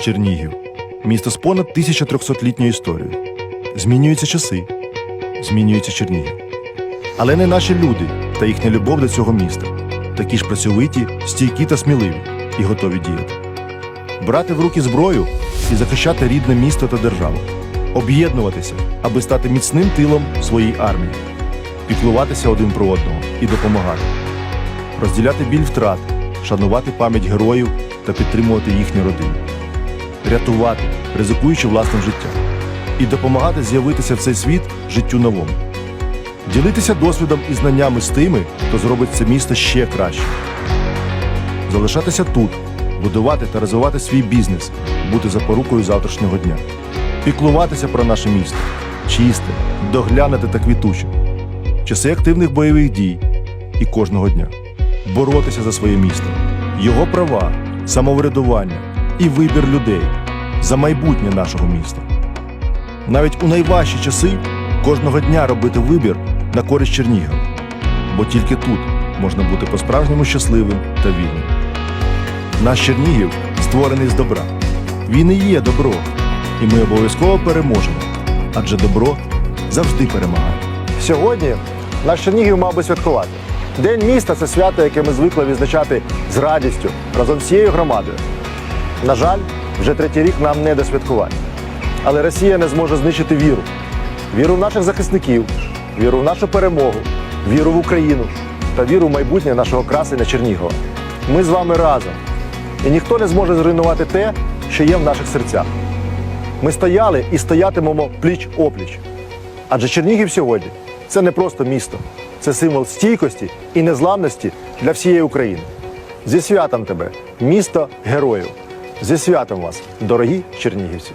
Чернігів місто з понад 1300-літньою історією. Змінюються часи, змінюється Чернігів. Але не наші люди та їхня любов до цього міста. Такі ж працьовиті, стійкі та сміливі і готові діяти. Брати в руки зброю і захищати рідне місто та державу, об'єднуватися, аби стати міцним тилом своїй армії, піклуватися один про одного і допомагати, розділяти біль втрат, шанувати пам'ять героїв та підтримувати їхні родини, рятувати, ризикуючи власним життям, і допомагати з'явитися в цей світ життю новому, ділитися досвідом і знаннями з тими, хто зробить це місто ще краще, залишатися тут, будувати та розвивати свій бізнес, бути запорукою завтрашнього дня, піклуватися про наше місто, чисте, доглянути та квітуче, часи активних бойових дій і кожного дня, боротися за своє місто, його права, самоврядування і вибір людей за майбутнє нашого міста. Навіть у найважчі часи кожного дня робити вибір на користь Чернігова, бо тільки тут можна бути по-справжньому щасливим та вільним. Наш Чернігів створений з добра. Він і є добро, і ми обов'язково переможемо, адже добро завжди перемагає. Сьогодні наш Чернігів мав би святкувати. День міста це свято, яке ми звикли відзначати з радістю разом з всією громадою. На жаль, вже третій рік нам не до святкувань. Але Росія не зможе знищити віру. Віру в наших захисників, віру в нашу перемогу, віру в Україну та віру в майбутнє нашого красення Чернігова. Ми з вами разом. І ніхто не зможе зруйнувати те, що є в наших серцях. Ми стояли і стоятимемо пліч опліч. Адже Чернігів сьогодні це не просто місто, це символ стійкості і незламності для всієї України. Зі святом тебе, місто героїв! Зі святом вас, дорогі чернігівці!